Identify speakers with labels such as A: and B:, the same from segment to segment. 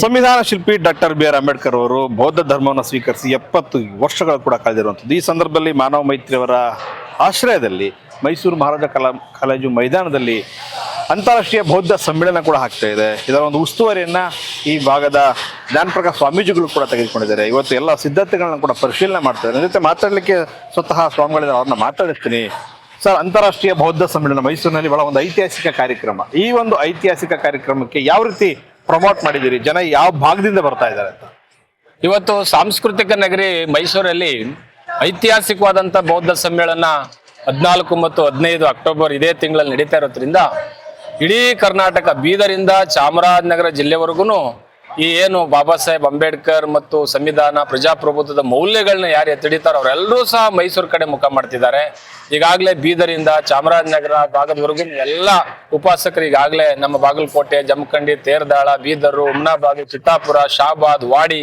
A: ಸಂವಿಧಾನ ಶಿಲ್ಪಿ doctor B R Ambedkar ಅವರು ಬೌದ್ಧ ಧರ್ಮವನ್ನು ಸ್ವೀಕರಿಸಿ ಎಪ್ಪತ್ತು ವರ್ಷಗಳು ಕೂಡ ಕಳೆದಿರುವಂಥದ್ದು. ಈ ಸಂದರ್ಭದಲ್ಲಿ ಮಾನವ ಮೈತ್ರಿ ಅವರ ಆಶ್ರಯದಲ್ಲಿ ಮೈಸೂರು ಮಹಾರಾಜ ಕಲಾ, ಕಾಲೇಜು ಮೈದಾನದಲ್ಲಿ ಅಂತಾರಾಷ್ಟ್ರೀಯ ಬೌದ್ಧ ಸಮ್ಮೇಳನ ಕೂಡ ಆಗ್ತಾ ಇದೆ. ಇದರ ಒಂದು ಉಸ್ತುವಾರಿಯನ್ನು ಈ ಭಾಗದ ಜ್ಞಾನಪ್ರಕಾಶ ಸ್ವಾಮೀಜಿಗಳು ಕೂಡ ತೆಗೆದುಕೊಂಡಿದ್ದಾರೆ. ಇವತ್ತು ಎಲ್ಲ ಸಿದ್ಧತೆಗಳನ್ನ ಕೂಡ ಪರಿಶೀಲನೆ ಮಾಡ್ತಾರೆ. ನನ್ನ ಜೊತೆ ಮಾತಾಡಲಿಕ್ಕೆ ಸ್ವತಃ ಸ್ವಾಮಿಗಳಿಂದ ಅವ್ರನ್ನ ಮಾತಾಡಿಸ್ತೀನಿ. ಸರ್, ಅಂತಾರಾಷ್ಟ್ರೀಯ ಬೌದ್ಧ ಸಮ್ಮೇಳನ ಮೈಸೂರಿನಲ್ಲಿ ಬಹಳ ಒಂದು ಐತಿಹಾಸಿಕ ಕಾರ್ಯಕ್ರಮ. ಈ ಒಂದು ಐತಿಹಾಸಿಕ ಕಾರ್ಯಕ್ರಮಕ್ಕೆ ಯಾವ ರೀತಿ ಪ್ರಮೋಟ್ ಮಾಡಿದ್ದೀರಿ? ಜನ ಯಾವ ಭಾಗದಿಂದ ಬರ್ತಾ ಇದ್ದಾರೆ ಅಂತ?
B: ಇವತ್ತು ಸಾಂಸ್ಕೃತಿಕ ನಗರಿ ಮೈಸೂರಲ್ಲಿ ಐತಿಹಾಸಿಕವಾದಂಥ ಬೌದ್ಧ ಸಮ್ಮೇಳನ ಹದಿನಾಲ್ಕು ಮತ್ತು ಹದಿನೈದು ಅಕ್ಟೋಬರ್ ಇದೇ ತಿಂಗಳಲ್ಲಿ ನಡೀತಾ ಇರೋದ್ರಿಂದ ಇಡೀ ಕರ್ನಾಟಕ ಬೀದರಿಂದ ಚಾಮರಾಜನಗರ ಜಿಲ್ಲೆವರೆಗೂ ಈ ಏನು ಬಾಬಾ ಸಾಹೇಬ್ ಅಂಬೇಡ್ಕರ್ ಮತ್ತು ಸಂವಿಧಾನ ಪ್ರಜಾಪ್ರಭುತ್ವದ ಮೌಲ್ಯಗಳನ್ನ ಯಾರು ಎತ್ತಿಡಿತಾರೋ ಅವರೆಲ್ಲರೂ ಸಹ ಮೈಸೂರು ಕಡೆ ಮುಖ ಮಾಡ್ತಿದ್ದಾರೆ. ಈಗಾಗಲೇ ಬೀದರಿಂದ ಚಾಮರಾಜನಗರ, ಭಾಗದವರೆಗೂ ಎಲ್ಲ ಉಪಾಸಕರು ಈಗಾಗಲೇ ನಮ್ಮ ಬಾಗಲಕೋಟೆ, ಜಮಖಂಡಿ, ತೇರ್ದಾಳ, ಬೀದರು, ಉಮ್ನಾಬಾಗ್, ಚಿತ್ತಾಪುರ ಶಾಬಾದ್ ವಾಡಿ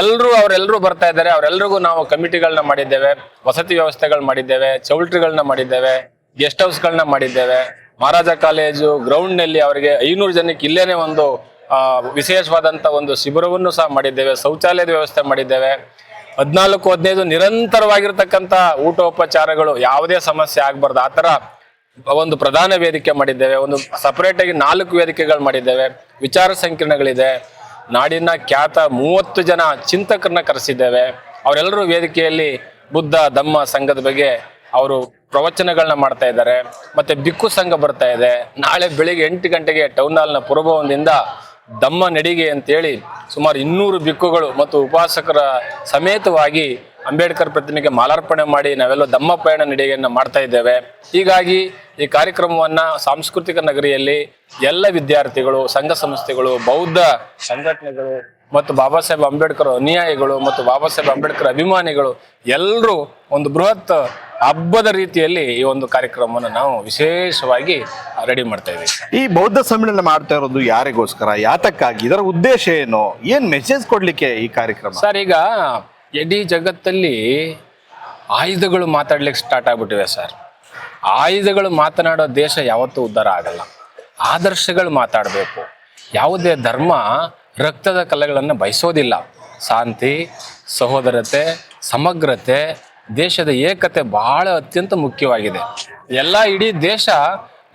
B: ಎಲ್ಲರೂ ಅವರೆಲ್ಲರೂ ಬರ್ತಾ ಇದ್ದಾರೆ. ಅವರೆಲ್ಲರಿಗೂ ನಾವು ಕಮಿಟಿಗಳನ್ನ ಮಾಡಿದ್ದೇವೆ, ವಸತಿ ವ್ಯವಸ್ಥೆಗಳು ಮಾಡಿದ್ದೇವೆ ಚೌಲ್ಟ್ರಿಗಳನ್ನ ಮಾಡಿದ್ದೇವೆ, ಗೆಸ್ಟ್ ಹೌಸ್ಗಳನ್ನ ಮಾಡಿದ್ದೇವೆ. ಮಹಾರಾಜ ಕಾಲೇಜು ಗ್ರೌಂಡ್ನಲ್ಲಿ ಅವರಿಗೆ ಐನೂರು ಜನಕ್ಕೆ ಇಲ್ಲೇನೆ ಒಂದು ವಿಶೇಷವಾದಂಥ ಒಂದು ಶಿಬಿರವನ್ನು ಸಹ ಮಾಡಿದ್ದೇವೆ, ಶೌಚಾಲಯದ ವ್ಯವಸ್ಥೆ ಮಾಡಿದ್ದೇವೆ. ಹದಿನಾಲ್ಕು, ಹದಿನೈದು ನಿರಂತರವಾಗಿರ್ತಕ್ಕಂಥ ಊಟೋಪಚಾರಗಳು ಯಾವುದೇ ಸಮಸ್ಯೆ ಆಗಬಾರ್ದು. ಆ ಥರ ಒಂದು ಪ್ರಧಾನ ವೇದಿಕೆ ಮಾಡಿದ್ದೇವೆ, ಒಂದು ಸಪರೇಟ್ ಆಗಿ ನಾಲ್ಕು ವೇದಿಕೆಗಳು ಮಾಡಿದ್ದೇವೆ. ವಿಚಾರ ಸಂಕಿರಣಗಳಿದೆ. ನಾಡಿನ ಖ್ಯಾತ ಮೂವತ್ತು ಜನ ಚಿಂತಕರನ್ನ ಕರೆಸಿದ್ದೇವೆ. ಅವರೆಲ್ಲರೂ ವೇದಿಕೆಯಲ್ಲಿ ಬುದ್ಧ, ಧಮ್ಮ ಸಂಘದ ಬಗ್ಗೆ ಅವರು ಪ್ರವಚನಗಳನ್ನ ಮಾಡ್ತಾ ಇದ್ದಾರೆ. ಮತ್ತೆ ಬಿಕ್ಕು ಸಂಘ ಬರ್ತಾ ಇದೆ. ನಾಳೆ ಬೆಳಿಗ್ಗೆ ಎಂಟು ಗಂಟೆಗೆ ಟೌನ್ ಹಾಲ್ನ ಪುರಭವನದಿಂದ ದಮ್ಮ ನಡಿಗೆ ಅಂತೇಳಿ ಸುಮಾರು ಇನ್ನೂರು ಬಿಕ್ಕುಗಳು ಮತ್ತು ಉಪಾಸಕರ ಸಮೇತವಾಗಿ ಅಂಬೇಡ್ಕರ್ ಪ್ರತಿಮೆಗೆ ಮಾಲಾರ್ಪಣೆ ಮಾಡಿ ನಾವೆಲ್ಲ ದಮ್ಮ ಪಯಣ ನಡಿಗೆಯನ್ನು ಮಾಡ್ತಾ ಇದ್ದೇವೆ. ಹೀಗಾಗಿ ಈ ಕಾರ್ಯಕ್ರಮವನ್ನ ಸಾಂಸ್ಕೃತಿಕ ನಗರಿಯಲ್ಲಿ ಎಲ್ಲ ವಿದ್ಯಾರ್ಥಿಗಳು ಸಂಘ ಸಂಸ್ಥೆಗಳು ಬೌದ್ಧ ಸಂಘಟನೆಗಳು ಮತ್ತು ಬಾಬಾ ಸಾಹೇಬ್ ಅಂಬೇಡ್ಕರ್ ಅನುಯಾಯಿಗಳು ಮತ್ತು ಬಾಬಾ ಸಾಹೇಬ್ ಅಂಬೇಡ್ಕರ್ ಅಭಿಮಾನಿಗಳು ಎಲ್ಲರೂ ಒಂದು ಬೃಹತ್ ಹಬ್ಬದ ರೀತಿಯಲ್ಲಿ ಈ ಒಂದು ಕಾರ್ಯಕ್ರಮವನ್ನು ನಾವು ವಿಶೇಷವಾಗಿ ರೆಡಿ ಮಾಡ್ತಾ ಇದ್ದೀವಿ.
A: ಈ ಬೌದ್ಧ ಸಮ್ಮೇಳನ ಮಾಡ್ತಾ ಇರೋದು ಯಾರಿಗೋಸ್ಕರ? ಯಾತಕ್ಕಾಗಿ? ಇದರ ಉದ್ದೇಶ ಏನು? ಏನ್ ಮೆಸೇಜ್ ಕೊಡ್ಲಿಕ್ಕೆ ಈ ಕಾರ್ಯಕ್ರಮ?
B: ಸರ್ ಈಗ ಇಡೀ ಜಗತ್ತಲ್ಲಿ ಆಯುಧಗಳು ಮಾತಾಡ್ಲಿಕ್ಕೆ ಸ್ಟಾರ್ಟ್ ಆಗ್ಬಿಟ್ಟಿವೆ ಸರ್ ಆಯುಧಗಳು ಮಾತನಾಡೋ ದೇಶ ಯಾವತ್ತೂ ಉದ್ಧಾರ ಆಗಲ್ಲ. ಆದರ್ಶಗಳು ಮಾತಾಡಬೇಕು. ಯಾವುದೇ ಧರ್ಮ ರಕ್ತದ ಕಲೆಗಳನ್ನು ಬಯಸೋದಿಲ್ಲ. ಶಾಂತಿ, ಸಹೋದರತೆ, ಸಮಗ್ರತೆ, ದೇಶದ ಏಕತೆ ಬಹಳ ಅತ್ಯಂತ ಮುಖ್ಯವಾಗಿದೆ. ಎಲ್ಲ ಇಡೀ ದೇಶ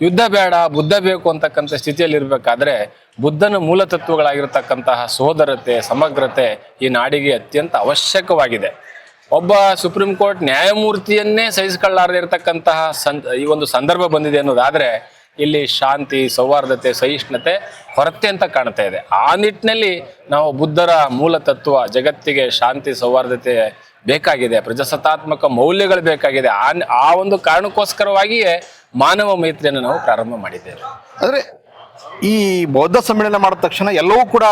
B: ಯುದ್ಧ ಬೇಡ, ಬುದ್ಧ ಬೇಕು ಅಂತಕ್ಕಂಥ ಸ್ಥಿತಿಯಲ್ಲಿ ಇರಬೇಕಾದ್ರೆ ಬುದ್ಧನ ಮೂಲ ತತ್ವಗಳಾಗಿರ್ತಕ್ಕಂತಹ ಸೋದರತೆ, ಸಮಗ್ರತೆ ಈ ನಾಡಿಗೆ ಅತ್ಯಂತ ಅವಶ್ಯಕವಾಗಿದೆ. ಒಬ್ಬ ಸುಪ್ರೀಂ ಕೋರ್ಟ್ ನ್ಯಾಯಮೂರ್ತಿಯನ್ನೇ ಸಹಿಸಿಕೊಳ್ಳಾರದೆ ಇರತಕ್ಕಂತಹ ಈ ಒಂದು ಸಂದರ್ಭ ಬಂದಿದೆ ಅನ್ನೋದಾದ್ರೆ, ಇಲ್ಲಿ ಶಾಂತಿ, ಸೌಹಾರ್ದತೆ, ಸಹಿಷ್ಣುತೆ ಹೊರತೆ ಅಂತ ಕಾಣ್ತಾ ಇದೆ. ಆ ನಿಟ್ಟಿನಲ್ಲಿ ನಾವು ಬುದ್ಧರ ಮೂಲ ತತ್ವ, ಜಗತ್ತಿಗೆ ಶಾಂತಿ, ಸೌಹಾರ್ದತೆ ಬೇಕಾಗಿದೆ, ಪ್ರಜಾಸತ್ತಾತ್ಮಕ ಮೌಲ್ಯಗಳು ಬೇಕಾಗಿದೆ. ಆ ಆ ಒಂದು ಕಾರಣಕ್ಕೋಸ್ಕರವಾಗಿಯೇ ಮಾನವ ಮೈತ್ರಿಯನ್ನು ನಾವು ಪ್ರಾರಂಭ ಮಾಡಿದ್ದೇವೆ.
A: ಅಂದ್ರೆ ಈ ಬೌದ್ಧ ಸಮ್ಮೇಳನ ಮಾಡಿದ ತಕ್ಷಣ ಎಲ್ಲವೂ ಕೂಡ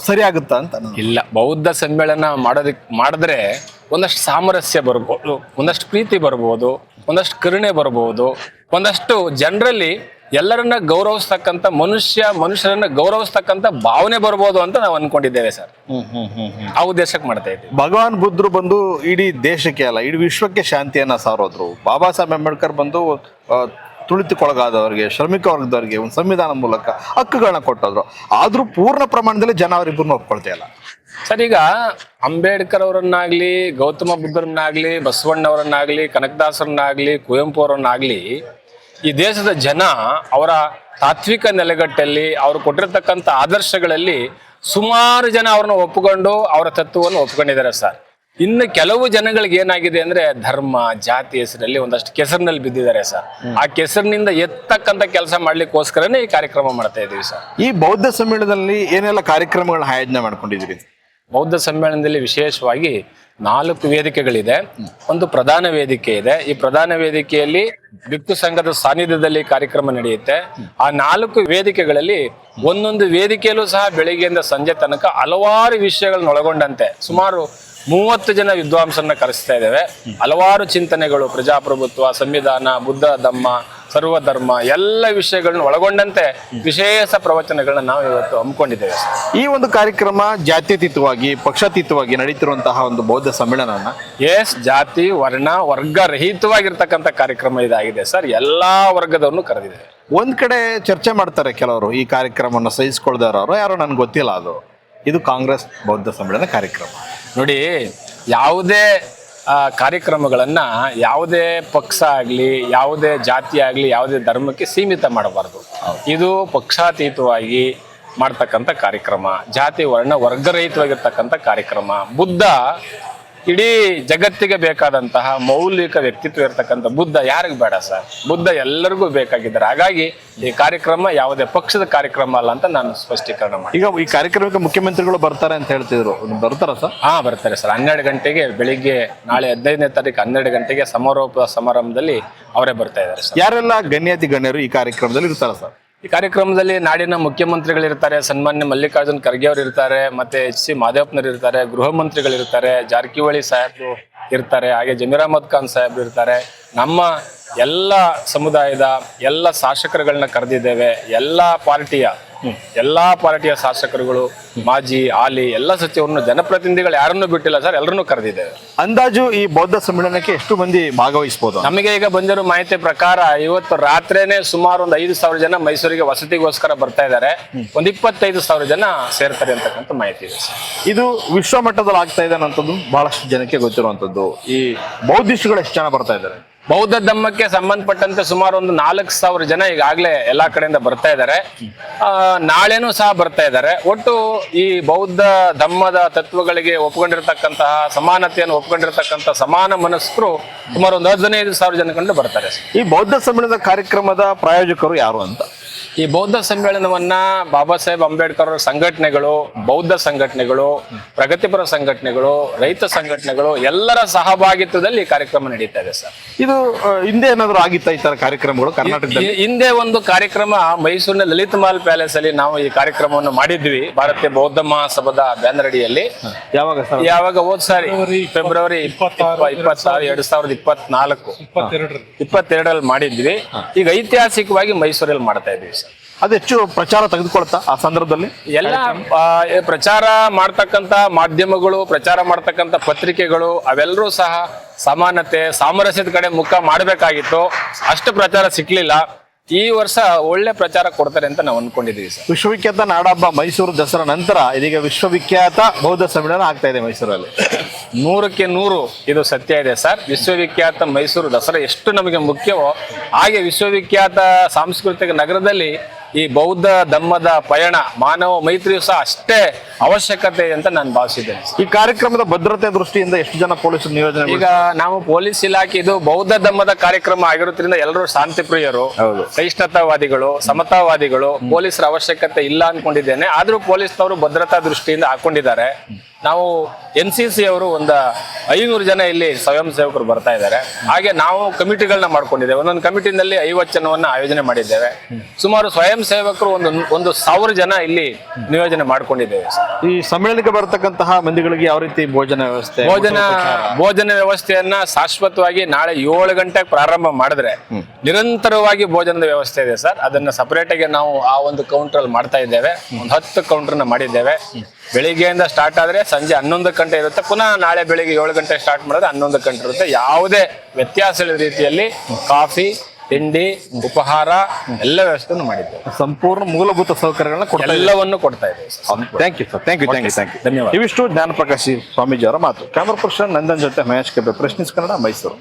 A: ಸರಿ ಆಗುತ್ತಾ ಅಂತ ನಾನು
B: ಇಲ್ಲ ಬೌದ್ಧ ಸಮ್ಮೇಳನ ಮಾಡೋದಕ್ಕೆ ಮಾಡಿದ್ರೆ ಒಂದಷ್ಟು ಸಾಮರಸ್ಯ ಬರ್ಬೋದು ಒಂದಷ್ಟು ಪ್ರೀತಿ ಬರ್ಬೋದು ಒಂದಷ್ಟು ಕರುಣೆ ಬರ್ಬೋದು ಒಂದಷ್ಟು ಜನರಲ್ಲಿ ಎಲ್ಲರನ್ನ ಗೌರವಿಸ್ತಕ್ಕಂಥ ಮನುಷ್ಯ ಮನುಷ್ಯರನ್ನ ಗೌರವಿಸ್ತಕ್ಕಂಥ ಭಾವನೆ ಬರ್ಬೋದು ಅಂತ ನಾವು ಅನ್ಕೊಂಡಿದ್ದೇವೆ ಸರ್. ಆ ಉದ್ದೇಶಕ್ಕೆ ಮಾಡ್ತಾ ಇದ್ದೀವಿ.
A: ಭಗವಾನ್ ಬುದ್ಧರು ಬಂದು ಇಡೀ ದೇಶಕ್ಕೆ ಅಲ್ಲ ಇಡೀ ವಿಶ್ವಕ್ಕೆ ಶಾಂತಿಯನ್ನ ಸಾರೋದ್ರು. ಬಾಬಾ ಸಾಹೇಬ್ ಅಂಬೇಡ್ಕರ್ ಬಂದು ಆ, ತುಳಿತಕ್ಕೊಳಗಾದವರಿಗೆ ಶ್ರಮಿಕ ವರ್ಗದವರಿಗೆ ಒಂದು ಸಂವಿಧಾನ ಮೂಲಕ ಹಕ್ಕುಗಳನ್ನ ಕೊಟ್ಟದ್ರು. ಆದರೂ ಪೂರ್ಣ ಪ್ರಮಾಣದಲ್ಲಿ ಜನ ಅವರಿಬ್ಬರನ್ನ ಒಪ್ಕೊಳ್ತಾ ಇಲ್ಲ.
B: ಸರ್, ಈಗ ಅಂಬೇಡ್ಕರ್ ಅವರನ್ನಾಗ್ಲಿ ಗೌತಮ ಬುದ್ಧರನ್ನಾಗ್ಲಿ, ಬಸವಣ್ಣವರನ್ನಾಗ್ಲಿ, ಕನಕದಾಸರನ್ನಾಗ್ಲಿ ಕುವೆಂಪು ಅವರನ್ನಾಗ್ಲಿ ಈ ದೇಶದ ಜನ ಅವರ ತಾತ್ವಿಕ ನೆಲೆಗಟ್ಟಲ್ಲಿ, ಅವರು ಕೊಟ್ಟಿರ್ತಕ್ಕಂಥ ಆದರ್ಶಗಳಲ್ಲಿ ಸುಮಾರು ಜನ ಅವ್ರನ್ನ ಒಪ್ಪಿಕೊಂಡು, ಅವರ ತತ್ವವನ್ನು ಒಪ್ಕೊಂಡಿದ್ದಾರೆ ಸರ್. ಇನ್ನು ಕೆಲವು ಜನಗಳಿಗೆ ಏನಾಗಿದೆ ಅಂದ್ರೆ ಧರ್ಮ ಜಾತಿ ಹೆಸರಲ್ಲಿ ಒಂದಷ್ಟು ಕೆಸರಿನಲ್ಲಿ ಬಿದ್ದಿದ್ದಾರೆ ಸರ್. ಆ ಕೆಸರಿನಿಂದ ಎತ್ತಕ್ಕಂತ ಕೆಲಸ ಮಾಡ್ಲಿಕ್ಕೋಸ್ಕರನೇ ಈ ಕಾರ್ಯಕ್ರಮ ಮಾಡ್ತಾ ಇದ್ದೀವಿ ಸರ್.
A: ಈ ಬೌದ್ಧ ಸಮ್ಮೇಳನದಲ್ಲಿ ಏನೆಲ್ಲ ಕಾರ್ಯಕ್ರಮಗಳನ್ನ ಆಯೋಜನೆ ಮಾಡ್ಕೊಂಡಿದ್ದೀವಿ
B: ಬೌದ್ಧ ಸಮ್ಮೇಳನದಲ್ಲಿ ವಿಶೇಷವಾಗಿ ನಾಲ್ಕು ವೇದಿಕೆಗಳಿದೆ. ಒಂದು ಪ್ರಧಾನ ವೇದಿಕೆ ಇದೆ. ಈ ಪ್ರಧಾನ ವೇದಿಕೆಯಲ್ಲಿ ಭಿಕ್ಷು ಸಂಘದ ಸಾನ್ನಿಧ್ಯದಲ್ಲಿ ಕಾರ್ಯಕ್ರಮ ನಡೆಯುತ್ತೆ. ಆ ನಾಲ್ಕು ವೇದಿಕೆಗಳಲ್ಲಿ ಒಂದೊಂದು ವೇದಿಕೆಯಲ್ಲೂ ಸಹ ಬೆಳಿಗ್ಗೆಯಿಂದ ಸಂಜೆ ತನಕ ಹಲವಾರು ವಿಷಯಗಳನ್ನ ಒಳಗೊಂಡಂತೆ ಸುಮಾರು ಮೂವತ್ತು ಜನ ವಿದ್ವಾಂಸರನ್ನ ಕರೆಸ್ತಾ ಇದ್ದೇವೆ. ಹಲವಾರು ಚಿಂತನೆಗಳು ಪ್ರಜಾಪ್ರಭುತ್ವ ಸಂವಿಧಾನ ಬುದ್ಧ ಧಮ್ಮ ಸರ್ವಧರ್ಮ ಎಲ್ಲ ವಿಷಯಗಳನ್ನ ಒಳಗೊಂಡಂತೆ ವಿಶೇಷ ಪ್ರವಚನಗಳನ್ನ ನಾವು ಇವತ್ತು ಹಮ್ಮಿಕೊಂಡಿದ್ದೇವೆ.
A: ಈ ಒಂದು ಕಾರ್ಯಕ್ರಮ ಜಾತ್ಯತೀತವಾಗಿ ಪಕ್ಷಾತೀತವಾಗಿ ನಡೀತಿರುವಂತಹ ಒಂದು ಬೌದ್ಧ ಸಮ್ಮೇಳನ
B: ಎಸ್ ಜಾತಿ ವರ್ಣ ವರ್ಗ ರಹಿತವಾಗಿರ್ತಕ್ಕಂಥ ಕಾರ್ಯಕ್ರಮ ಇದಾಗಿದೆ ಸರ್. ಎಲ್ಲಾ ವರ್ಗದವನ್ನು ಕರೆದಿದೆ
A: ಒಂದ್ ಕಡೆ ಚರ್ಚೆ ಮಾಡ್ತಾರೆ ಕೆಲವರು ಈ ಕಾರ್ಯಕ್ರಮವನ್ನು ಸಹಿಸಿಕೊಳ್ಳದವರು ಯಾರು ನನ್ಗೆ ಗೊತ್ತಿಲ್ಲ ಅದು. ಇದು ಕಾಂಗ್ರೆಸ್ ಬೌದ್ಧ ಸಮ್ಮೇಳನ ಕಾರ್ಯಕ್ರಮ.
B: ನೋಡಿ ಯಾವುದೇ ಕಾರ್ಯಕ್ರಮಗಳನ್ನು ಯಾವುದೇ ಪಕ್ಷ ಆಗಲಿ ಯಾವುದೇ ಜಾತಿ ಆಗಲಿ ಯಾವುದೇ ಧರ್ಮಕ್ಕೆ ಸೀಮಿತ ಮಾಡಬಾರ್ದು. ಇದು ಪಕ್ಷಾತೀತವಾಗಿ ಮಾಡ್ತಕ್ಕಂಥ ಕಾರ್ಯಕ್ರಮ ಜಾತಿ ವರ್ಣ ವರ್ಗರಹಿತವಾಗಿರ್ತಕ್ಕಂಥ ಕಾರ್ಯಕ್ರಮ. ಬುದ್ಧ ಇಡೀ ಜಗತ್ತಿಗೆ ಬೇಕಾದಂತಹ ಮೌಲಿಕ ವ್ಯಕ್ತಿತ್ವ ಇರತಕ್ಕಂಥ ಬುದ್ಧ ಯಾರಿಗೂ ಬೇಡ ಸರ್. ಬುದ್ಧ ಎಲ್ಲರಿಗೂ ಬೇಕಾಗಿದ್ದಾರೆ. ಹಾಗಾಗಿ ಈ ಕಾರ್ಯಕ್ರಮ ಯಾವುದೇ ಪಕ್ಷದ ಕಾರ್ಯಕ್ರಮ ಅಲ್ಲ ಅಂತ ನಾನು ಸ್ಪಷ್ಟೀಕರಣ ಮಾಡಿ
A: ಈಗ ಈ ಕಾರ್ಯಕ್ರಮಕ್ಕೆ ಮುಖ್ಯಮಂತ್ರಿಗಳು ಬರ್ತಾರೆ ಅಂತ ಹೇಳ್ತಿದ್ರು. ಬರ್ತಾರ ಸರ್?
B: ಹಾ ಬರ್ತಾರೆ ಸರ್. ಹನ್ನೆರಡು ಗಂಟೆಗೆ ಬೆಳಿಗ್ಗೆ ನಾಳೆ ಹದಿನೈದನೇ ತಾರೀಕು ಹನ್ನೆರಡು ಗಂಟೆಗೆ ಸಮಾರೋಪ ಸಮಾರಂಭದಲ್ಲಿ ಅವರೇ ಬರ್ತಾ ಇದ್ದಾರೆ ಸರ್.
A: ಯಾರೆಲ್ಲ ಗಣ್ಯಾತಿ ಗಣ್ಯರು ಈ ಕಾರ್ಯಕ್ರಮದಲ್ಲಿ ಇರ್ತಾರ ಸರ್?
B: ಈ ಕಾರ್ಯಕ್ರಮದಲ್ಲಿ ನಾಡಿನ ಮುಖ್ಯಮಂತ್ರಿಗಳಿರ್ತಾರೆ, ಸನ್ಮಾನ್ಯ ಮಲ್ಲಿಕಾರ್ಜುನ್ ಖರ್ಗೆ ಅವರು ಇರ್ತಾರೆ, ಮತ್ತೆ ಎಚ್ ಸಿ ಮಾದೇವಪ್ಪನವರು ಇರ್ತಾರೆ, ಗೃಹ ಮಂತ್ರಿಗಳಿರ್ತಾರೆ, ಜಾರಕಿಹೊಳಿ ಸಾಹೇಬರು ಇರ್ತಾರೆ, ಹಾಗೆ ಜಮೀರ್ ಅಹಮದ್ ಖಾನ್ ಸಾಹೇಬ್ರು ಇರ್ತಾರೆ. ನಮ್ಮ ಎಲ್ಲ ಸಮುದಾಯದ ಎಲ್ಲ ಶಾಸಕರುಗಳನ್ನ ಕರೆದಿದ್ದೇವೆ. ಎಲ್ಲ ಪಾರ್ಟಿಯ ಎಲ್ಲಾ ಪಾರ್ಟಿಯ ಶಾಸಕರುಗಳು ಮಾಜಿ ಆಲಿ ಎಲ್ಲ ಸಚಿವರನ್ನು ಜನಪ್ರತಿನಿಧಿಗಳು ಯಾರನ್ನೂ ಬಿಟ್ಟಿಲ್ಲ ಸರ್ ಎಲ್ಲರನ್ನೂ ಕರೆದಿದ್ದೇವೆ
A: ಅಂದಾಜು ಈ ಬೌದ್ಧ ಸಮ್ಮೇಳನಕ್ಕೆ ಎಷ್ಟು ಮಂದಿ ಭಾಗವಹಿಸಬಹುದು
B: ನಮಗೆ ಈಗ ಬಂದಿರೋ ಮಾಹಿತಿ ಪ್ರಕಾರ ಇವತ್ತು ರಾತ್ರಿನೇ ಸುಮಾರು ಒಂದು ಐದು ಸಾವಿರ ಜನ ಮೈಸೂರಿಗೆ ವಸತಿಗೋಸ್ಕರ ಬರ್ತಾ ಇದ್ದಾರೆ. ಒಂದು ಇಪ್ಪತ್ತೈದು ಸಾವಿರ ಜನ ಸೇರ್ತಾರೆ ಅಂತಕ್ಕಂಥ ಮಾಹಿತಿ ಇದೆ ಸರ್.
A: ಇದು ವಿಶ್ವ ಮಟ್ಟದಲ್ಲಿ ಆಗ್ತಾ ಇದೆ ಅನ್ನೋಂಥದ್ದು ಬಹಳಷ್ಟು ಜನಕ್ಕೆ ಗೊತ್ತಿರುವಂತದ್ದು ಈ ಬೌದ್ಧಿಸ್ಟ್ಗಳು ಎಷ್ಟು ಜನ ಬರ್ತಾ ಇದ್ದಾರೆ?
B: ಬೌದ್ಧ ಧಮ್ಮಕ್ಕೆ ಸಂಬಂಧಪಟ್ಟಂತೆ ಸುಮಾರು ಒಂದು ನಾಲ್ಕು ಸಾವಿರ ಜನ ಈಗಾಗಲೇ ಎಲ್ಲಾ ಕಡೆಯಿಂದ ಬರ್ತಾ ಇದ್ದಾರೆ. ನಾಳೆನೂ ಸಹ ಬರ್ತಾ ಇದ್ದಾರೆ. ಒಟ್ಟು ಈ ಬೌದ್ಧ ಧಮ್ಮದ ತತ್ವಗಳಿಗೆ ಒಪ್ಕೊಂಡಿರ್ತಕ್ಕಂತಹ, ಸಮಾನತೆಯನ್ನು ಒಪ್ಕೊಂಡಿರ್ತಕ್ಕಂತಹ ಸಮಾನ ಮನಸ್ಕರು ಸುಮಾರು ಒಂದು ಹದಿನೈದು ಸಾವಿರ ಜನ ಕಂಡು ಬರ್ತಾರೆ.
A: ಈ ಬೌದ್ಧ ಸಮ್ಮೇಳನದ ಕಾರ್ಯಕ್ರಮದ ಪ್ರಾಯೋಜಕರು ಯಾರು ಅಂತ?
B: ಈ ಬೌದ್ಧ ಸಮ್ಮೇಳನವನ್ನ ಬಾಬಾ ಸಾಹೇಬ್ ಅಂಬೇಡ್ಕರ್ ಅವರ ಸಂಘಟನೆಗಳು ಬೌದ್ಧ ಸಂಘಟನೆಗಳು ಪ್ರಗತಿಪರ ಸಂಘಟನೆಗಳು ರೈತ ಸಂಘಟನೆಗಳು ಎಲ್ಲರ ಸಹಭಾಗಿತ್ವದಲ್ಲಿ ಈ ಕಾರ್ಯಕ್ರಮ ನಡೀತಾ ಇದೆ ಸರ್.
A: ಇದು ಹಿಂದೆ ಏನಾದ್ರು ಆಗಿತ್ತಾ ಈ ತರ ಕಾರ್ಯಕ್ರಮಗಳು ಕರ್ನಾಟಕದಲ್ಲಿ?
B: ಹಿಂದೆ ಒಂದು ಕಾರ್ಯಕ್ರಮ ಮೈಸೂರಿನ ಲಲಿತ್ ಮಾಲ್ ಪ್ಯಾಲೇಸ್ ಅಲ್ಲಿ ನಾವು ಈ ಕಾರ್ಯಕ್ರಮವನ್ನು ಮಾಡಿದ್ವಿ ಭಾರತೀಯ ಬೌದ್ಧ ಮಹಾಸಭಾದ ಬ್ಯಾನರ್ ಅಡಿಯಲ್ಲಿ
A: ಯಾವಾಗ ಸರ್
B: ಯಾವಾಗ ಹೋದ್ ಸಾರಿ? ಫೆಬ್ರವರಿ ಇಪ್ಪತ್ತಾರು ಎರಡ್ ಸಾವಿರದ ಇಪ್ಪತ್ನಾಲ್ಕು. ಇಪ್ಪತ್ತೆರಡರಲ್ಲಿ. ಮಾಡಿದ್ವಿ. ಈಗ ಐತಿಹಾಸಿಕವಾಗಿ ಮೈಸೂರಲ್ಲಿ ಮಾಡ್ತಾ ಇದ್ವಿ ಸರ್.
A: ಅದು ಹೆಚ್ಚು ಪ್ರಚಾರ ತೆಗೆದುಕೊಳ್ತಾ ಆ ಸಂದರ್ಭದಲ್ಲಿ?
B: ಎಲ್ಲ ಆ, ಪ್ರಚಾರ ಮಾಡ್ತಕ್ಕಂತ ಮಾಧ್ಯಮಗಳು ಪ್ರಚಾರ ಮಾಡ್ತಕ್ಕಂತ ಪತ್ರಿಕೆಗಳು ಅವೆಲ್ಲರೂ ಸಹ ಸಮಾನತೆ ಸಾಮರಸ್ಯದ ಕಡೆ ಮುಖ ಮಾಡಬೇಕಾಗಿತ್ತು. ಅಷ್ಟು ಪ್ರಚಾರ ಸಿಕ್ಕಲಿಲ್ಲ ಈ ವರ್ಷ ಒಳ್ಳೆ ಪ್ರಚಾರ ಕೊಡ್ತಾರೆ ಅಂತ ನಾವು ಅನ್ಕೊಂಡಿದೀವಿ ಸರ್.
A: ವಿಶ್ವವಿಖ್ಯಾತ ನಾಡಹಬ್ಬ ಮೈಸೂರು ದಸರಾ ನಂತರ ಇದೀಗ ವಿಶ್ವವಿಖ್ಯಾತ ಬೌದ್ಧ ಸಮ್ಮೇಳನ ಆಗ್ತಾ ಇದೆ ಮೈಸೂರಲ್ಲಿ.
B: ನೂರಕ್ಕೆ ನೂರು ಇದು ಸತ್ಯ ಇದೆ ಸರ್. ವಿಶ್ವವಿಖ್ಯಾತ ಮೈಸೂರು ದಸರಾ ಎಷ್ಟು ನಮಗೆ ಮುಖ್ಯವೋ ಹಾಗೆ ವಿಶ್ವವಿಖ್ಯಾತ ಸಾಂಸ್ಕೃತಿಕ ನಗರದಲ್ಲಿ ಈ ಬೌದ್ಧ ಧಮ್ಮದ ಪಯಣ ಮಾನವ ಮೈತ್ರಿಯು ಸಹ ಅಷ್ಟೇ ಅವಶ್ಯಕತೆ ಅಂತ ನಾನು ಭಾವಿಸಿದ್ದೇನೆ
A: ಈ ಕಾರ್ಯಕ್ರಮದ ಭದ್ರತೆ ದೃಷ್ಟಿಯಿಂದ ಎಷ್ಟು ಜನ ಪೊಲೀಸರು ನಿಯೋಜನೆ
B: ಈಗ ನಾವು ಪೊಲೀಸ್ ಇಲಾಖೆ ಇದು ಬೌದ್ಧ ಧಮ್ಮದ ಕಾರ್ಯಕ್ರಮ ಆಗಿರೋದ್ರಿಂದ ಎಲ್ಲರೂ ಶಾಂತಿ ಪ್ರಿಯರು
A: ಹೌದು.
B: ಸಹಿಷ್ಣುತಾವಾದಿಗಳು ಸಮತಾವಾದಿಗಳು ಪೊಲೀಸರ ಅವಶ್ಯಕತೆ ಇಲ್ಲ ಅನ್ಕೊಂಡಿದ್ದೇನೆ. ಆದ್ರೂ ಪೊಲೀಸ್ನವರು ಭದ್ರತಾ ದೃಷ್ಟಿಯಿಂದ ಹಾಕೊಂಡಿದ್ದಾರೆ. ನಾವು ಎನ್ ಸಿ ಸಿ ಅವರು ಒಂದು ಐನೂರು ಜನ ಇಲ್ಲಿ ಸ್ವಯಂ ಸೇವಕರು ಬರ್ತಾ ಇದ್ದಾರೆ. ಹಾಗೆ ನಾವು ಕಮಿಟಿಗಳನ್ನ ಮಾಡ್ಕೊಂಡಿದ್ದೇವೆ. ಒಂದೊಂದು ಕಮಿಟಿನಲ್ಲಿ ಐವತ್ತು ಜನವನ್ನ ಆಯೋಜನೆ ಮಾಡಿದ್ದೇವೆ. ಸುಮಾರು ಸ್ವಯಂ ಸೇವಕರು ಒಂದು ಒಂದು ಸಾವಿರ ಜನ ಇಲ್ಲಿ ನಿಯೋಜನೆ ಮಾಡ್ಕೊಂಡಿದ್ದೇವೆ.
A: ಈ ಸಮ್ಮೇಳನಕ್ಕೆ ಬರತಕ್ಕಂತಹ ಮಂದಿಗಳಿಗೆ ಯಾವ ರೀತಿ ಭೋಜನ ವ್ಯವಸ್ಥೆ
B: ಭೋಜನ ಭೋಜನ ವ್ಯವಸ್ಥೆಯನ್ನ ಶಾಶ್ವತವಾಗಿ ನಾಳೆ ಏಳು ಗಂಟೆಗೆ ಪ್ರಾರಂಭ ಮಾಡಿದ್ರೆ ನಿರಂತರವಾಗಿ ಭೋಜನದ ವ್ಯವಸ್ಥೆ ಇದೆ ಸರ್. ಅದನ್ನ ಸಪರೇಟ್ ಆಗಿ ನಾವು ಆ ಒಂದು ಕೌಂಟರ್ ಅಲ್ಲಿ ಮಾಡ್ತಾ ಇದ್ದೇವೆ. ಒಂದು ಹತ್ತು ಕೌಂಟರ್ನ ಮಾಡಿದ್ದೇವೆ. ಬೆಳಿಗ್ಗೆಯಿಂದ ಸ್ಟಾರ್ಟ್ ಆದ್ರೆ ಸಂಜೆ ಹನ್ನೊಂದು ಗಂಟೆ ಇರುತ್ತೆ. ಪುನಃ ನಾಳೆ ಬೆಳಿಗ್ಗೆ ಏಳು ಗಂಟೆ ಸ್ಟಾರ್ಟ್ ಮಾಡಿದ್ರೆ ಹನ್ನೊಂದು ಗಂಟೆ ಇರುತ್ತೆ. ಯಾವುದೇ ವ್ಯತ್ಯಾಸ ರೀತಿಯಲ್ಲಿ ಕಾಫಿ ತಿಂಡಿ ಉಪಹಾರ ಎಲ್ಲ ವ್ಯವಸ್ಥೆಯನ್ನು ಮಾಡಿದ್ದೇವೆ.
A: ಸಂಪೂರ್ಣ ಮೂಲಭೂತ ಸೌಕರ್ಯಗಳನ್ನ ಕೊಡ್ತಾ
B: ಎಲ್ಲವನ್ನು ಕೊಡ್ತಾ ಇದೆ.
A: Thank you sir thank you thank you thank you
B: ಧನ್ಯವಾದ.
A: ಇವಿಷ್ಟು ಜ್ಞಾನ ಪ್ರಕಾಶಿ ಸ್ವಾಮೀಜಿ ಅವರ ಮಾತು. ಕ್ಯಾಮರಾ ಪರ್ಸನ್ ನಂದನ್ ಜೊತೆ ಮಹೇಶ್ ಕೆಬ್ಬೆ ಪ್ರಶ್ನಿಸ್ ಕನ್ನಡ ಮೈಸೂರು.